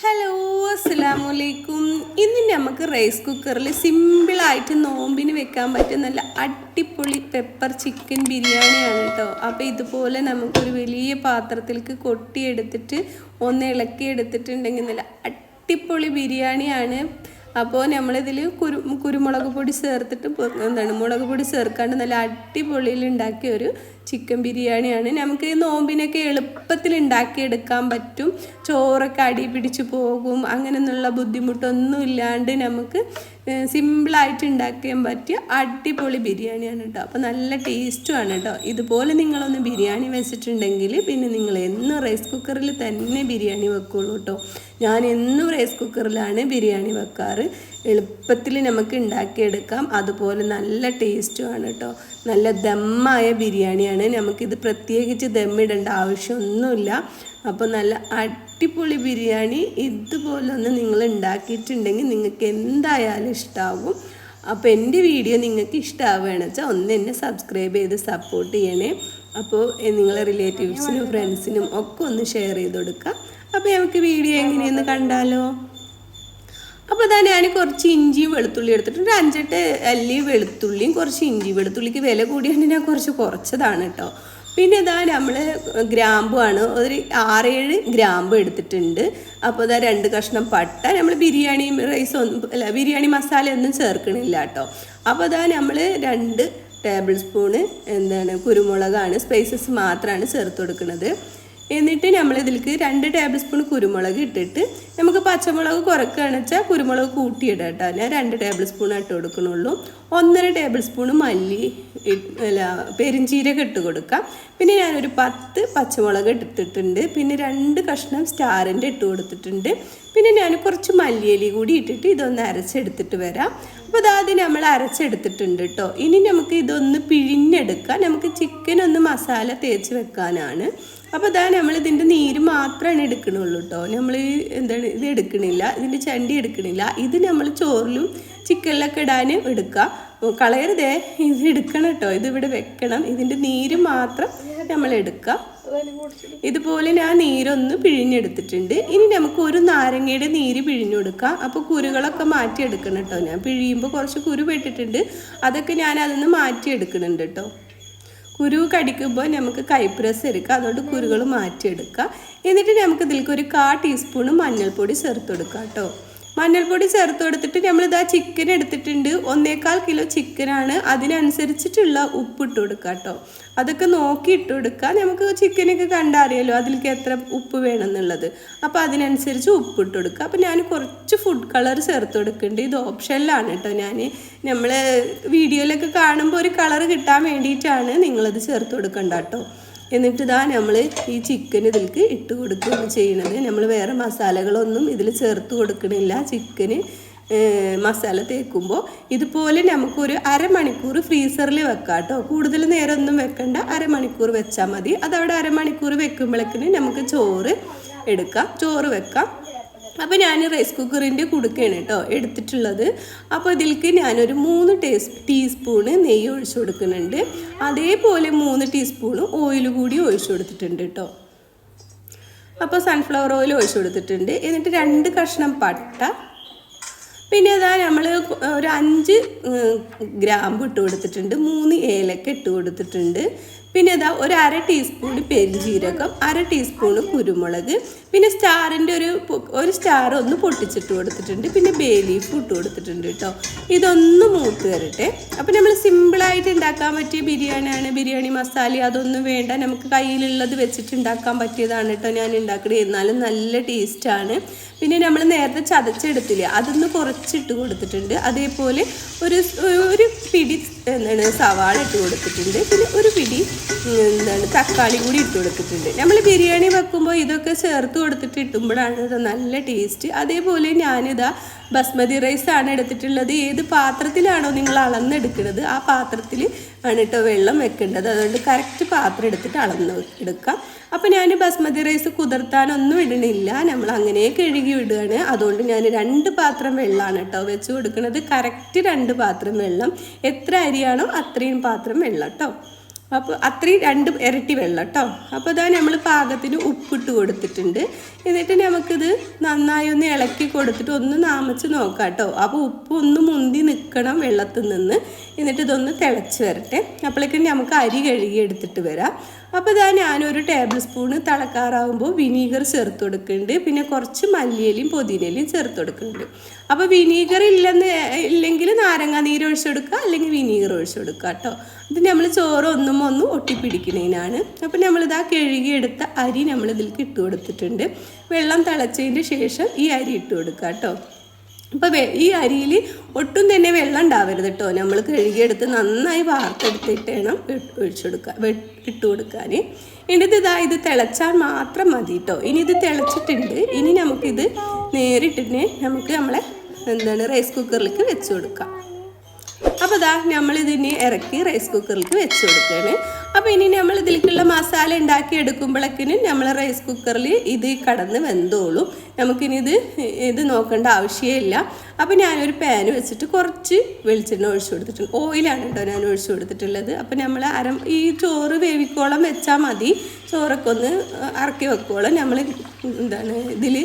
Hello അസ്സലാമു അലൈക്കും ഇന്ന് നമുക്ക് റൈസ് കുക്കറിൽ സിമ്പിളായിട്ട് നോമ്പിന് വെക്കാൻ പറ്റിയ നല്ല അടിപൊളി പെപ്പർ ചിക്കൻ ബിരിയാണിയാണ് കേട്ടോ അപ്പോൾ ഇതുപോലെ നമുക്കൊരു വലിയ പാത്രത്തിലേക്ക് കൊട്ടിയെടുത്തിട്ട് ഒന്ന് ഇളക്കി എടുത്തിട്ടുണ്ടെങ്കിൽ നല്ല അടിപൊളി ബിരിയാണിയാണ്. അപ്പോൾ നമ്മളിതിൽ കുരു കുരുമുളക് പൊടി ചേർത്തിട്ട് എന്താണ് മുളക് പൊടി ചേർക്കാണ്ട് നല്ല അടിപൊളിയിൽ ഉണ്ടാക്കിയ ഒരു ചിക്കൻ ബിരിയാണിയാണ്. നമുക്ക് നോമ്പിനൊക്കെ എളുപ്പത്തിൽ ഉണ്ടാക്കിയെടുക്കാൻ പറ്റും. ചോറൊക്കെ അടി പിടിച്ച് പോകും. അങ്ങനെയൊന്നുള്ള ബുദ്ധിമുട്ടൊന്നും ഇല്ലാണ്ട് നമുക്ക് സിമ്പിളായിട്ട് ഉണ്ടാക്കാൻ പറ്റിയ അടിപൊളി ബിരിയാണിയാണ് കേട്ടോ. അപ്പോൾ നല്ല ടേസ്റ്റുമാണ് കേട്ടോ. ഇതുപോലെ നിങ്ങളൊന്ന് ബിരിയാണി വെച്ചിട്ടുണ്ടെങ്കിൽ പിന്നെ നിങ്ങൾ എന്നും റൈസ് കുക്കറിൽ തന്നെ ബിരിയാണി വെക്കുള്ളൂ കേട്ടോ. ഞാൻ എന്നും റൈസ് കുക്കറിലാണ് ബിരിയാണി വെക്കാറ്. എളുപ്പത്തിൽ നമുക്ക് ഉണ്ടാക്കിയെടുക്കാം. അതുപോലെ നല്ല ടേസ്റ്റുമാണ് കേട്ടോ. നല്ല ദമ്മായ ബിരിയാണിയാണ് നമുക്കിത് പ്രത്യേകിച്ച് ദമ്മിടേണ്ട ആവശ്യമൊന്നുമില്ല. അപ്പോൾ നല്ല അടിപൊളി ബിരിയാണി ഇതുപോലൊന്ന് നിങ്ങൾ ഉണ്ടാക്കിയിട്ടുണ്ടെങ്കിൽ നിങ്ങൾക്ക് എന്തായാലും ഇഷ്ടമാകും അപ്പോൾ എന്റെ വീഡിയോ നിങ്ങൾക്ക് ഇഷ്ടമാവുകയാണ് വെച്ചാൽ ഒന്ന് എന്നെ സബ്സ്ക്രൈബ് ചെയ്ത് സപ്പോർട്ട് ചെയ്യണേ. അപ്പോൾ നിങ്ങളെ റിലേറ്റീവ്സിനും ഫ്രണ്ട്സിനും ഒക്കെ ഒന്ന് ഷെയർ ചെയ്ത് കൊടുക്കുക. അപ്പോൾ നമുക്ക് വീഡിയോ എങ്ങനെയെന്ന് കണ്ടാലോ? അപ്പോൾ ഇതാ ഞാൻ കുറച്ച് ഇഞ്ചിയും വെളുത്തുള്ളി എടുത്തിട്ടുണ്ട്. അഞ്ചെട്ട് അല്ലി വെളുത്തുള്ളിയും കുറച്ച് ഇഞ്ചി വെളുത്തുള്ളിക്ക് വില കൂടിയാണ് ഞാൻ കുറച്ച് കുറച്ചതാണ് കേട്ടോ പിന്നെ ഇതാ നമ്മൾ ഗ്രാമ്പുമാണ് ഒരു ആറേഴ് ഗ്രാമ്പ് എടുത്തിട്ടുണ്ട്. അപ്പോൾ ഇതാ രണ്ട് കഷ്ണം പട്ട. നമ്മൾ ബിരിയാണി റൈസ് ഒന്നും അല്ല ബിരിയാണി മസാല ഒന്നും ചേർക്കണില്ല കേട്ടോ അപ്പോൾ ഇതാ നമ്മൾ രണ്ട് ടേബിൾ സ്പൂണ് എന്താണ് കുരുമുളകാണ്. സ്പൈസസ് മാത്രമാണ് ചേർത്ത് കൊടുക്കുന്നത് എന്നിട്ട് നമ്മൾ ഇതിലേക്ക് രണ്ട് ടേബിൾ സ്പൂൺ കുരുമുളക് ഇട്ടിട്ട് നമുക്ക് പച്ചമുളക് കുറക്കുകയാണെന്ന് വെച്ചാൽ കുരുമുളക് കൂട്ടിയിടാം കേട്ടോ. ഞാൻ രണ്ട് ടേബിൾ സ്പൂൺ ഇട്ട് കൊടുക്കണുള്ളൂ. ഒന്നര ടേബിൾ സ്പൂൺ മല്ലി അല്ല പെരിഞ്ചീരക ഇട്ട് കൊടുക്കാം. പിന്നെ ഞാനൊരു പത്ത് പച്ചമുളക് എടുത്തിട്ടുണ്ട്. പിന്നെ രണ്ട് കഷ്ണം സ്റ്റാറിന്റെ ഇട്ട് കൊടുത്തിട്ടുണ്ട്. പിന്നെ ഞാൻ കുറച്ച് മല്ലിയലി കൂടി ഇട്ടിട്ട് ഇതൊന്ന് അരച്ചെടുത്തിട്ട് വരാം. അപ്പോൾ അതാദ്യം നമ്മൾ അരച്ചെടുത്തിട്ടുണ്ട് കേട്ടോ. ഇനി നമുക്ക് ഇതൊന്ന് പിഴിഞ്ഞെടുക്കാം. നമുക്ക് ചിക്കൻ ഒന്ന് മസാല തേച്ച് വെക്കാനാണ്. അപ്പോൾ ഇതാ നമ്മൾ ഇതിന്റെ നീര് മാത്രമാണ് എടുക്കണുള്ളൂ കേട്ടോ നമ്മൾ എന്താണ് ഇത് എടുക്കണില്ല ഇതിന്റെ ചണ്ടി എടുക്കണില്ല. ഇത് നമ്മൾ ചോറിലും ചിക്കനിലൊക്കെ ഇടാൻ എടുക്കുക കളയരുതേ ഇത് എടുക്കണം കേട്ടോ ഇത് ഇവിടെ വെക്കണം. ഇതിന്റെ നീര് മാത്രം നമ്മൾ എടുക്കുക ഇതുപോലെ ഞാൻ നീരൊന്ന് പിഴിഞ്ഞെടുത്തിട്ടുണ്ട്. ഇനി നമുക്ക് ഒരു നാരങ്ങയുടെ നീര് പിഴിഞ്ഞു കൊടുക്കാം. അപ്പോൾ കുരുകളൊക്കെ മാറ്റിയെടുക്കണം കേട്ടോ ഞാൻ. പിഴിയുമ്പോൾ കുറച്ച് കുരു പെട്ടിട്ടുണ്ട്. അതൊക്കെ ഞാൻ അതൊന്ന് മാറ്റിയെടുക്കുന്നുണ്ട് കേട്ടോ കുരു കടിക്കുമ്പോൾ നമുക്ക് കൈപ്രസ് എടുക്കുക. അതുകൊണ്ട് കുരുകൾ മാറ്റിയെടുക്കുക. എന്നിട്ട് നമുക്ക് ഇതിലേക്ക് ഒരു കാ ടീസ്പൂൺ മഞ്ഞൾപ്പൊടി ചേർത്ത് കൊടുക്കാം കേട്ടോ. മഞ്ഞൾപ്പൊടി ചേർത്ത് കൊടുത്തിട്ട് നമ്മളിതാ ചിക്കൻ എടുത്തിട്ടുണ്ട്. ഒന്നേകാൽ കിലോ ചിക്കനാണ് അതിനനുസരിച്ചിട്ടുള്ള ഉപ്പ് ഇട്ട് കൊടുക്കുക കേട്ടോ അതൊക്കെ നോക്കി ഇട്ട് കൊടുക്കുക നമുക്ക് ചിക്കനൊക്കെ കണ്ടറിയാലോ അതിലേക്ക് എത്ര ഉപ്പ് വേണമെന്നുള്ളത് അപ്പോൾ അതിനനുസരിച്ച് ഉപ്പ് ഇട്ട് കൊടുക്കുക അപ്പോൾ ഞാൻ കുറച്ച് ഫുഡ് കളർ ചേർത്ത് കൊടുക്കുന്നുണ്ട് ഇത് ഓപ്ഷനിലാണ് കേട്ടോ ഞാൻ നമ്മൾ വീഡിയോയിലൊക്കെ കാണുമ്പോൾ ഒരു കളർ കിട്ടാൻ വേണ്ടിയിട്ടാണ് നിങ്ങളത് ചേർത്ത് കൊടുക്കണ്ട കേട്ടോ എന്നിട്ട് ഇതാ നമ്മൾ ഈ ചിക്കൻ ഇതിലേക്ക് ഇട്ട് കൊടുക്കുകയാണ് ചെയ്യുന്നത് നമ്മൾ വേറെ മസാലകളൊന്നും ഇതിൽ ചേർത്ത് കൊടുക്കണില്ല. ചിക്കന് മസാല തേക്കുമ്പോൾ ഇതുപോലെ നമുക്കൊരു അരമണിക്കൂർ ഫ്രീസറിൽ വെക്കാം കേട്ടോ കൂടുതൽ നേരമൊന്നും വെക്കണ്ട. അരമണിക്കൂർ വെച്ചാൽ മതി. അതവിടെ അരമണിക്കൂർ വെക്കുമ്പോഴേക്കിന് നമുക്ക് ചോറ് എടുക്കാം. ചോറ് വെക്കാം. അപ്പോൾ ഞാൻ റൈസ് കുക്കറിന്റെ കുടുക്കയാണ് കേട്ടോ എടുത്തിട്ടുള്ളത്. അപ്പോൾ ഇതിലേക്ക് ഞാനൊരു മൂന്ന് ടേസ് ടീസ്പൂണ് നെയ്യ് ഒഴിച്ചു കൊടുക്കുന്നുണ്ട്. അതേപോലെ മൂന്ന് ടീസ്പൂണ് ഓയിൽ കൂടി ഒഴിച്ചു കൊടുത്തിട്ടുണ്ട് കേട്ടോ അപ്പോൾ സൺഫ്ലവർ ഓയിൽ ഒഴിച്ചു കൊടുത്തിട്ടുണ്ട്. എന്നിട്ട് രണ്ട് കഷ്ണം പട്ട. പിന്നെ അതാ നമ്മൾ ഒരു അഞ്ച് ഗ്രാമ്പ് ഇട്ട് കൊടുത്തിട്ടുണ്ട്. മൂന്ന് ഏലക്ക ഇട്ട് കൊടുത്തിട്ടുണ്ട്. പിന്നെ അതാ ഒരു അര ടീസ്പൂൺ പെരിഞ്ജീരകം അര ടീസ്പൂൺ കുരുമുളക് പിന്നെ സ്റ്റാറിന്റെ ഒരു ഒരു സ്റ്റാർ ഒന്ന് പൊട്ടിച്ചിട്ട് കൊടുത്തിട്ടുണ്ട്. പിന്നെ ബേ ലീഫ് ഇട്ട് കൊടുത്തിട്ടുണ്ട് കേട്ടോ. ഇതൊന്ന് മൂത്ത് വരട്ടെ. അപ്പോൾ നമ്മൾ സിമ്പിളായിട്ട് ഉണ്ടാക്കാൻ പറ്റിയ ബിരിയാണിയാണ്. ബിരിയാണി മസാല അതൊന്നും വേണ്ട. നമുക്ക് കയ്യിലുള്ളത് വെച്ചിട്ട് ഉണ്ടാക്കാൻ പറ്റിയതാണ് കേട്ടോ ഞാൻ ഉണ്ടാക്കുന്നത് എന്നാലും നല്ല ടേസ്റ്റാണ്. പിന്നെ നമ്മൾ നേരത്തെ ചതച്ചെടുത്തില്ല അതൊന്ന് കുറച്ചിട്ട് കൊടുത്തിട്ടുണ്ട്. അതേപോലെ ഒരു ഒരു പിടി എന്താണ് സവാള ഇട്ട് കൊടുത്തിട്ടുണ്ട്. പിന്നെ ഒരു പിടി എന്താണ് തക്കാളി കൂടി ഇട്ട് കൊടുത്തിട്ടുണ്ട്. നമ്മൾ ബിരിയാണി വെക്കുമ്പോൾ ഇതൊക്കെ ചേർത്ത് കൊടുത്തിട്ട് ഇട്ടുമ്പോഴാണ് ഇത് നല്ല ടേസ്റ്റ് അതേപോലെ ഞാനിതാ ബസ്മതി റൈസ് ആണ് എടുത്തിട്ടുള്ളത്. ഏത് പാത്രത്തിലാണോ നിങ്ങൾ അളന്നെടുക്കുന്നത് ആ പാത്രത്തിൽ ആണ് കേട്ടോ വെള്ളം വെക്കേണ്ടത്. അതുകൊണ്ട് കറക്റ്റ് പാത്രം എടുത്തിട്ട് അളന്ന് എടുക്കാം. അപ്പോൾ ഞാൻ ബസ്മതി റൈസ് കുതിർത്താനൊന്നും ഇടണില്ല നമ്മൾ അങ്ങനെ കഴുകി വിടുകയാണ് അതുകൊണ്ട് ഞാൻ രണ്ട് പാത്രം വെള്ളമാണ് കേട്ടോ വെച്ച് കൊടുക്കുന്നത്. കറക്റ്റ് രണ്ട് പാത്രം വെള്ളം. എത്ര അരിയാണോ അത്രയും പാത്രം വെള്ളം കേട്ടോ അപ്പോൾ അത്രയും രണ്ട് ഇരട്ടി വെള്ളം കേട്ടോ അപ്പോൾ ഇതാ നമ്മൾ പാകത്തിന് ഉപ്പിട്ട് കൊടുത്തിട്ടുണ്ട്. എന്നിട്ട് നമുക്കിത് നന്നായി ഒന്ന് ഇളക്കി കൊടുത്തിട്ട് ഒന്ന് നാമച്ച് നോക്കാം കേട്ടോ അപ്പോൾ ഉപ്പ് ഒന്ന് മുന്തി നിൽക്കണം വെള്ളത്തിൽ നിന്ന്. എന്നിട്ട് ഇതൊന്ന് തിളച്ച് വരട്ടെ. അപ്പോഴേക്കും നമുക്ക് അരി കഴുകി എടുത്തിട്ട് വരാം. അപ്പോൾ ഇതാ ഞാനൊരു ടേബിൾ സ്പൂണ് തിളക്കാറാകുമ്പോൾ വിനീഗർ ചേർത്ത് കൊടുക്കുന്നുണ്ട് പിന്നെ കുറച്ച് മല്ലിയിലയും പുതിനയിലയും ചേർത്ത് കൊടുക്കുന്നുണ്ട് അപ്പോൾ വിനീഗർ ഇല്ലെന്ന് ഇല്ലെങ്കിൽ നാരങ്ങ നീര് ഒഴിച്ചു കൊടുക്കുക അല്ലെങ്കിൽ വിനീഗർ ഒഴിച്ചു കൊടുക്കുക കേട്ടോ. ഇത് നമ്മൾ ചോറ് ഒന്നും ഒന്നും ഒട്ടിപ്പിടിക്കുന്നതിനാണ്. അപ്പോൾ നമ്മളിതാ കഴുകിയെടുത്ത അരി നമ്മൾ ഇട്ട് കൊടുത്തിട്ടുണ്ട് വെള്ളം തിളച്ചതിന് ശേഷം ഈ അരി ഇട്ട് കൊടുക്കുക കേട്ടോ. അപ്പോൾ ഈ അരിയിൽ ഒട്ടും തന്നെ വെള്ളം ഉണ്ടാവരുത് കേട്ടോ നമ്മൾ കഴുകിയെടുത്ത് നന്നായി വാർത്തെടുത്തിട്ട് വേണം ഒഴിച്ചെടുക്കാൻ ഇട്ട് കൊടുക്കാൻ എന്നിട്ട് ഇതാ ഇത് തിളച്ചാൽ മാത്രം മതി കേട്ടോ ഇനി ഇത് തിളച്ചിട്ടുണ്ട്. ഇനി നമുക്കിത് നേരിട്ടിട്ട് നമുക്ക് നമ്മളെ എന്താണ് റൈസ് കുക്കറിലേക്ക് വെച്ച് കൊടുക്കാം. അപ്പോൾ ഇതാ നമ്മളിതിനെ ഇറക്കി റൈസ് കുക്കറിലേക്ക് വെച്ച് കൊടുക്കുകയാണ് അപ്പോൾ ഇനി നമ്മൾ ഇതിലേക്കുള്ള മസാല ഉണ്ടാക്കി എടുക്കുമ്പോഴേക്കിന് നമ്മൾ റൈസ് കുക്കറിൽ ഇത് കടന്ന് വെന്തോളും. നമുക്കിനി ഇത് ഇത് നോക്കേണ്ട ആവശ്യമില്ല. അപ്പോൾ ഞാനൊരു പാൻ വെച്ചിട്ട് കുറച്ച് വെളിച്ചെണ്ണ ഒഴിച്ചു കൊടുത്തിട്ടുണ്ട്. ഓയിലാണ് കേട്ടോ ഞാൻ ഒഴിച്ചു കൊടുത്തിട്ടുള്ളത്. അപ്പോൾ നമ്മൾ അര ഈ ചോറ് വേവിക്കോളം വെച്ചാൽ മതി. ചോറൊക്കെ ഒന്ന് ഇറക്കി വെക്കോളം. നമ്മൾ എന്താണ് ഇതിൽ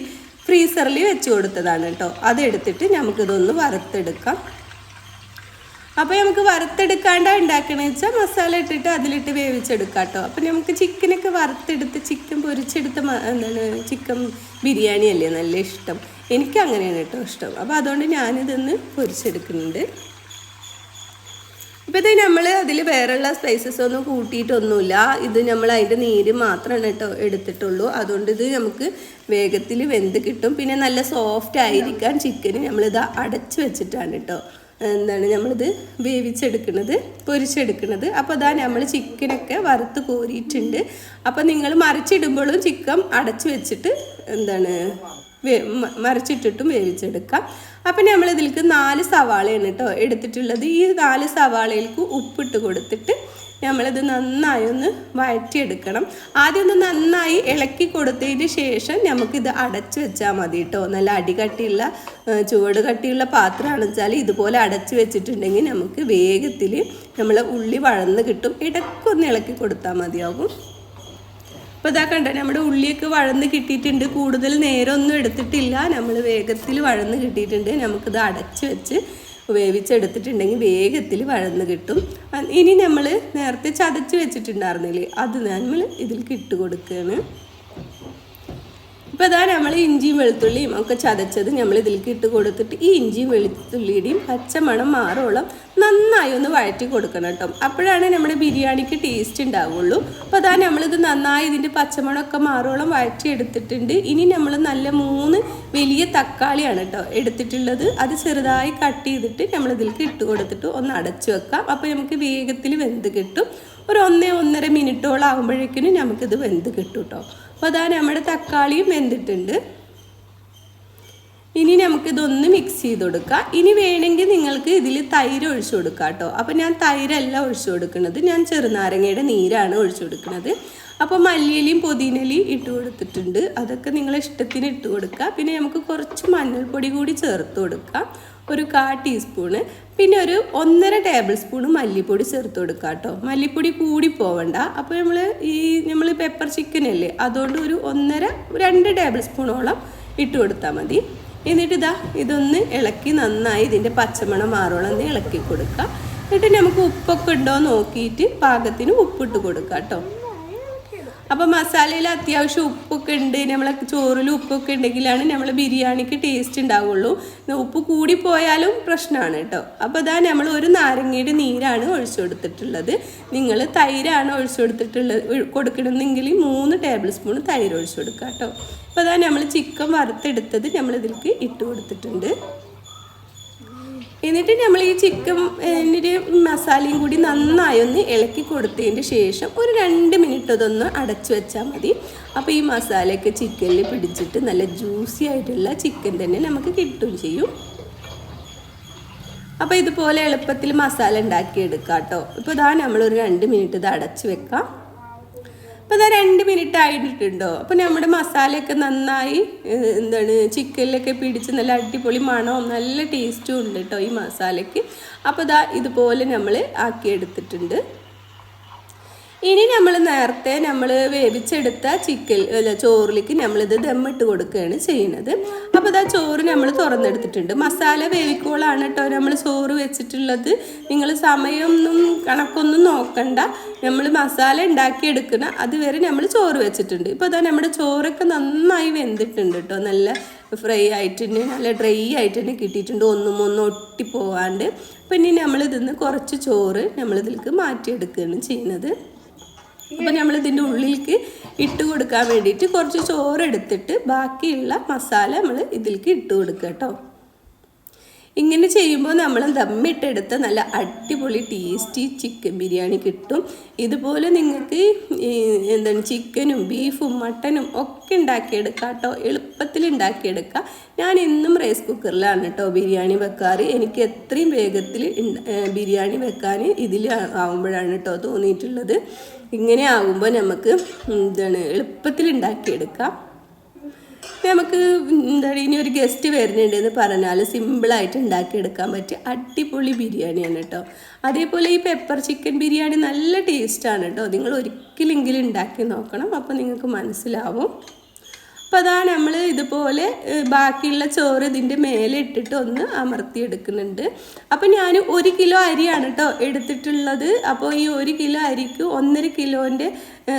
ഫ്രീസറിൽ വെച്ച് കൊടുത്തതാണ് കേട്ടോ. അതെടുത്തിട്ട് നമുക്കിതൊന്ന് വറുത്തെടുക്കാം. അപ്പോൾ നമുക്ക് വറുത്തെടുക്കാണ്ട് ഉണ്ടാക്കണമെന്ന് വെച്ചാൽ മസാല ഇട്ടിട്ട് അതിലിട്ട് വേവിച്ചെടുക്കാം കേട്ടോ അപ്പോൾ നമുക്ക് ചിക്കനൊക്കെ വറുത്തെടുത്ത് ചിക്കൻ പൊരിച്ചെടുത്ത എന്താണ് ചിക്കൻ ബിരിയാണി അല്ലേ നല്ല ഇഷ്ടം. എനിക്ക് അങ്ങനെയാണ് കേട്ടോ ഇഷ്ടം. അപ്പോൾ അതുകൊണ്ട് ഞാനിതൊന്ന് പൊരിച്ചെടുക്കുന്നുണ്ട്. ഇപ്പോൾ ഇത് നമ്മൾ അതിൽ വേറെയുള്ള സ്പൈസസ് ഒന്നും കൂട്ടിയിട്ടൊന്നുമില്ല. ഇത് നമ്മൾ അതിന്റെ നീര് മാത്രമാണ് കേട്ടോ എടുത്തിട്ടുള്ളൂ. അതുകൊണ്ട് ഇത് നമുക്ക് വേഗത്തിൽ വെന്ത് കിട്ടും. പിന്നെ നല്ല സോഫ്റ്റ് ആയിരിക്കാൻ ചിക്കന് നമ്മളിത് അടച്ചു വെച്ചിട്ടാണ് കേട്ടോ. എന്താണ് നമ്മളിത് വേവിച്ചെടുക്കുന്നത് പൊരിച്ചെടുക്കുന്നത്. അപ്പോൾ അതാ നമ്മൾ ചിക്കനൊക്കെ വറുത്ത് കോരിയിട്ടുണ്ട്. അപ്പോൾ നിങ്ങൾ മറിച്ചിടുമ്പോഴും ചിക്കൻ അടച്ചു വെച്ചിട്ട് എന്താണ് വേ മറിച്ചിട്ടിട്ടും വേവിച്ചെടുക്കാം. അപ്പം നമ്മൾ ഇതിലേക്ക് നാല് സവാളയാണ് കേട്ടോ എടുത്തിട്ടുള്ളത്. ഈ നാല് സവാളയിലേക്ക് ഉപ്പിട്ട് കൊടുത്തിട്ട് നമ്മളിത് നന്നായി ഒന്ന് വഴറ്റിയെടുക്കണം. ആദ്യം ഒന്ന് നന്നായി ഇളക്കി കൊടുത്തതിന് ശേഷം നമുക്കിത് അടച്ചു വെച്ചാൽ മതി കേട്ടോ നല്ല അടികട്ടിയുള്ള ചുവട് കട്ടിയുള്ള പാത്രമാണെന്ന് വെച്ചാൽ ഇതുപോലെ അടച്ചു വെച്ചിട്ടുണ്ടെങ്കിൽ നമുക്ക് വേഗത്തിൽ നമ്മൾ ഉള്ളി വഴന്ന് കിട്ടും. ഇടയ്ക്കൊന്ന് ഇളക്കി കൊടുത്താൽ മതിയാകും അപ്പോൾ ഇതാ കണ്ട നമ്മുടെ ഉള്ളിയൊക്കെ വഴന്ന് കിട്ടിയിട്ടുണ്ട്. കൂടുതൽ നേരമൊന്നും എടുത്തിട്ടില്ല. നമ്മൾ വേഗത്തിൽ വഴന്ന് കിട്ടിയിട്ടുണ്ട്. നമുക്കിത് അടച്ചു വെച്ച് വേവിച്ചെടുത്തിട്ടുണ്ടെങ്കിൽ വേഗത്തിൽ വഴന്ന് കിട്ടും. ഇനി നമ്മൾ നേരത്തെ ചതച്ച് വെച്ചിട്ടുണ്ടായിരുന്നില്ലേ അത് നമ്മൾ ഇതിൽ ഇട്ട് കൊടുക്കുകയാണ് ഇപ്പോൾ അതാ നമ്മൾ ഇഞ്ചിയും വെളുത്തുള്ളിയും ഒക്കെ ചതച്ചത് നമ്മൾ ഇതിലേക്ക് ഇട്ട് കൊടുത്തിട്ട് ഈ ഇഞ്ചിയും വെളുത്തുള്ളിയുടെയും പച്ചമണം മാറോളം നന്നായി ഒന്ന് വഴറ്റി കൊടുക്കണം കേട്ടോ. അപ്പോഴാണ് നമ്മുടെ ബിരിയാണിക്ക് ടേസ്റ്റ് ഉണ്ടാവുള്ളൂ. അപ്പോൾ അതാ നമ്മളിത് നന്നായി ഇതിന്റെ പച്ചമണമൊക്കെ മാറോളം വഴറ്റി എടുത്തിട്ടുണ്ട്. ഇനി നമ്മൾ നല്ല മൂന്ന് വലിയ തക്കാളിയാണ് കേട്ടോ എടുത്തിട്ടുള്ളത്. അത് ചെറുതായി കട്ട് ചെയ്തിട്ട് നമ്മൾ ഇതിലേക്ക് ഇട്ട് കൊടുത്തിട്ട് ഒന്ന് അടച്ചു വെക്കാം. അപ്പോൾ നമുക്ക് വേഗത്തിൽ വെന്ത് കിട്ടും. ഒരു ഒന്നേ ഒന്നര മിനിറ്റോളം ആകുമ്പോഴേക്കിനും നമുക്കിത് വെന്ത് കിട്ടും കേട്ടോ അപ്പോൾ അതാ നമ്മുടെ തക്കാളിയും വെന്തിട്ടുണ്ട്. ഇനി നമുക്കിതൊന്ന് മിക്സ് ചെയ്ത് കൊടുക്കാം. ഇനി വേണമെങ്കിൽ നിങ്ങൾക്ക് ഇതിൽ തൈര് ഒഴിച്ചു കൊടുക്കാം കേട്ടോ. അപ്പോൾ ഞാൻ തൈരല്ല ഒഴിച്ചു കൊടുക്കുന്നത്. ഞാൻ ചെറുനാരങ്ങയുടെ നീരാണ് ഒഴിച്ചു കൊടുക്കുന്നത്. അപ്പോൾ മല്ലിയിലയും പുതിനയിലയും ഇട്ട് കൊടുത്തിട്ടുണ്ട്. അതൊക്കെ നിങ്ങളെ ഇഷ്ടത്തിന് ഇട്ട് കൊടുക്കുക പിന്നെ നമുക്ക് കുറച്ച് മഞ്ഞൾപ്പൊടി കൂടി ചേർത്ത് കൊടുക്കാം. ഒരു കാ ടീസ്പൂണ്. പിന്നെ ഒരു ഒന്നര ടേബിൾ സ്പൂൺ മല്ലിപ്പൊടി ചേർത്ത് കൊടുക്കുക കേട്ടോ. മല്ലിപ്പൊടി കൂടി പോവണ്ട. അപ്പോൾ നമ്മൾ ഈ നമ്മൾ പെപ്പർ ചിക്കൻ അല്ലേ? അതുകൊണ്ട് ഒരു ഒന്നര രണ്ട് ടേബിൾ സ്പൂണോളം ഇട്ട് കൊടുത്താൽ മതി. എന്നിട്ട് ഇതാ ഇതൊന്ന് ഇളക്കി നന്നായി ഇതിന്റെ പച്ചമണം മാറോളം ഒന്ന് ഇളക്കി കൊടുക്കുക എന്നിട്ട് നമുക്ക് ഉപ്പൊക്കെ ഉണ്ടോ നോക്കിയിട്ട് പാകത്തിന് ഉപ്പിട്ട് കൊടുക്കുക കേട്ടോ. അപ്പോൾ മസാലയിൽ അത്യാവശ്യം ഉപ്പൊക്കെ ഉണ്ട്. നമ്മൾ ചോറിൽ ഉപ്പൊക്കെ ഉണ്ടെങ്കിലാണ് നമ്മൾ ബിരിയാണിക്ക് ടേസ്റ്റ് ഉണ്ടാവുള്ളൂ. ഉപ്പ് കൂടി പോയാലും പ്രശ്നമാണ് കേട്ടോ. അപ്പോൾ അതാ നമ്മൾ ഒരു നാരങ്ങയുടെ നീരാണ് ഒഴിച്ചു കൊടുത്തിട്ടുള്ളത്. നിങ്ങൾ തൈരാണ് ഒഴിച്ചു കൊടുത്തിട്ടുള്ളത്. കൊടുക്കണമെന്നെങ്കിൽ മൂന്ന് ടേബിൾ സ്പൂൺ തൈര് ഒഴിച്ചു കൊടുക്കുക കേട്ടോ. അപ്പോൾ അതാ നമ്മൾ ചിക്കൻ വറുത്തെടുത്തത് നമ്മളിതിലേക്ക് ഇട്ട് കൊടുത്തിട്ടുണ്ട്. എന്നിട്ട് നമ്മൾ ഈ ചിക്കൻ മസാലയും കൂടി നന്നായി ഒന്ന് ഇളക്കി കൊടുത്തതിന് ശേഷം ഒരു രണ്ട് മിനിറ്റ് അതൊന്ന് അടച്ചു വെച്ചാൽ മതി. അപ്പോൾ ഈ മസാലയൊക്കെ ചിക്കനിൽ പിടിച്ചിട്ട് നല്ല ജ്യൂസി ആയിട്ടുള്ള ചിക്കൻ തന്നെ നമുക്ക് കിട്ടുകയും ചെയ്യും. അപ്പോൾ ഇതുപോലെ എളുപ്പത്തിൽ മസാല ഉണ്ടാക്കിയെടുക്കാം കേട്ടോ. ഇപ്പോൾ ഇതാ നമ്മളൊരു രണ്ട് മിനിറ്റ് ഇത് അടച്ചു വെക്കാം. അപ്പോൾ ഇതാ രണ്ട് മിനിറ്റ് ആയിട്ടുണ്ടോ? അപ്പോൾ നമ്മുടെ മസാലയൊക്കെ നന്നായി എന്താണ് ചിക്കനിലൊക്കെ പിടിച്ച് നല്ല അടിപൊളി മണവും നല്ല ടേസ്റ്റും ഉണ്ട് കേട്ടോ ഈ മസാലയ്ക്ക്. അപ്പോൾ ഇതാ ഇതുപോലെ നമ്മൾ ആക്കിയെടുത്തിട്ടുണ്ട്. ഇനി നമ്മൾ നേരത്തെ നമ്മൾ വേവിച്ചെടുത്ത ചിക്കൻ അല്ല ചോറിലേക്ക് നമ്മളിത് ദമ്മിട്ട് കൊടുക്കുകയാണ് ചെയ്യുന്നത്. അപ്പോൾ ഇതാ ചോറ് നമ്മൾ തുറന്നെടുത്തിട്ടുണ്ട്. മസാല വേവിക്കോളാണ് കേട്ടോ നമ്മൾ ചോറ് വെച്ചിട്ടുള്ളത്. നിങ്ങൾ സമയമൊന്നും കണക്കൊന്നും നോക്കണ്ട. നമ്മൾ മസാല ഉണ്ടാക്കിയെടുക്കണം അതുവരെ നമ്മൾ ചോറ് വെച്ചിട്ടുണ്ട്. ഇപ്പോൾ അതാ നമ്മുടെ ചോറൊക്കെ നന്നായി വെന്തിട്ടുണ്ട് കേട്ടോ നല്ല ഫ്രൈ ആയിട്ട് തന്നെ നല്ല ഡ്രൈ ആയിട്ട് തന്നെ കിട്ടിയിട്ടുണ്ട്. ഒന്നും ഒന്നും ഒട്ടിപ്പോവാണ്ട്. പിന്നെ നമ്മൾ ഇതിന്ന് കുറച്ച് ചോറ് നമ്മളിതിലേക്ക് മാറ്റിയെടുക്കുകയാണ് ചെയ്യുന്നത്. അപ്പോൾ നമ്മൾ ഇതിന്റെ ഉള്ളിലേക്ക് ഇട്ട് കൊടുക്കാൻ വേണ്ടിയിട്ട് കുറച്ച് ചോറ് എടുത്തിട്ട് ബാക്കിയുള്ള മസാല നമ്മൾ ഇതിലേക്ക് ഇട്ട് കൊടുക്കുക കേട്ടോ. ഇങ്ങനെ ചെയ്യുമ്പോൾ നമ്മൾ ദമ്മിട്ടെടുത്ത നല്ല അടിപൊളി ടേസ്റ്റി ചിക്കൻ ബിരിയാണി കിട്ടും. ഇതുപോലെ നിങ്ങൾക്ക് എന്താണ് ചിക്കനും ബീഫും മട്ടനും ഒക്കെ ഉണ്ടാക്കിയെടുക്കാം കേട്ടോ. എളുപ്പത്തിൽ ഉണ്ടാക്കിയെടുക്കാം. ഞാൻ എന്നും റൈസ് കുക്കറിലാണ് കേട്ടോ ബിരിയാണി വെക്കാറ്. എനിക്ക് എത്രയും വേഗത്തിൽ ബിരിയാണി വെക്കാൻ ഇതിൽ ആവുമ്പോഴാണ് കേട്ടോ തോന്നിയിട്ടുള്ളത്. ഇങ്ങനെ ആകുമ്പോൾ നമുക്ക് എന്താണ് എളുപ്പത്തിൽ ഉണ്ടാക്കിയെടുക്കാം. നമുക്ക് എന്താണ് ഇനി ഒരു ഗസ്റ്റ് വരുന്നുണ്ട് എന്ന് പറഞ്ഞാൽ സിമ്പിളായിട്ട് ഉണ്ടാക്കിയെടുക്കാൻ പറ്റിയ അടിപൊളി ബിരിയാണിയാണ് കേട്ടോ. അതേപോലെ ഈ പെപ്പർ ചിക്കൻ ബിരിയാണി നല്ല ടേസ്റ്റാണ് കേട്ടോ. നിങ്ങൾ ഒരിക്കലെങ്കിലും ഉണ്ടാക്കി നോക്കണം. അപ്പോൾ നിങ്ങൾക്ക് മനസ്സിലാവും. അപ്പോൾ അതാണ് നമ്മൾ ഇതുപോലെ ബാക്കിയുള്ള ചോറ് ഇതിന്റെ മേലെ ഇട്ടിട്ട് ഒന്ന് അമർത്തിയെടുക്കുന്നുണ്ട് അപ്പോൾ ഞാൻ ഒരു കിലോ അരിയാണ് കേട്ടോ എടുത്തിട്ടുള്ളത്. അപ്പോൾ ഈ ഒരു കിലോ അരിക്ക് ഒന്നര കിലോന്റെ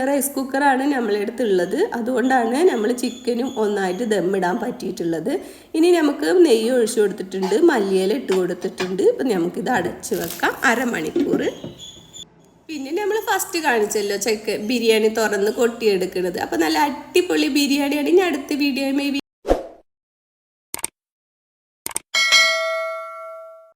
റൈസ് കുക്കറാണ് നമ്മളെടുത്തുള്ളത്. അതുകൊണ്ടാണ് നമ്മൾ ചിക്കനും ഒന്നായിട്ട് ദമ്മിടാൻ പറ്റിയിട്ടുള്ളത്. ഇനി നമുക്ക് നെയ്യ് ഒഴിച്ചു കൊടുത്തിട്ടുണ്ട് മല്ലിയില ഇട്ട് കൊടുത്തിട്ടുണ്ട്. അപ്പം നമുക്കിത് അടച്ച് വെക്കാം. അരമണിക്കൂർ പിന്നെ നമ്മൾ ഫസ്റ്റ് കാണിച്ചല്ലോ ചെക്ക് ബിരിയാണി തുറന്ന് കൊട്ടിയെടുക്കുന്നത് അപ്പോൾ നല്ല അടിപൊളി ബിരിയാണിയാണ്. ഇനി അടുത്ത വീഡിയോ മേ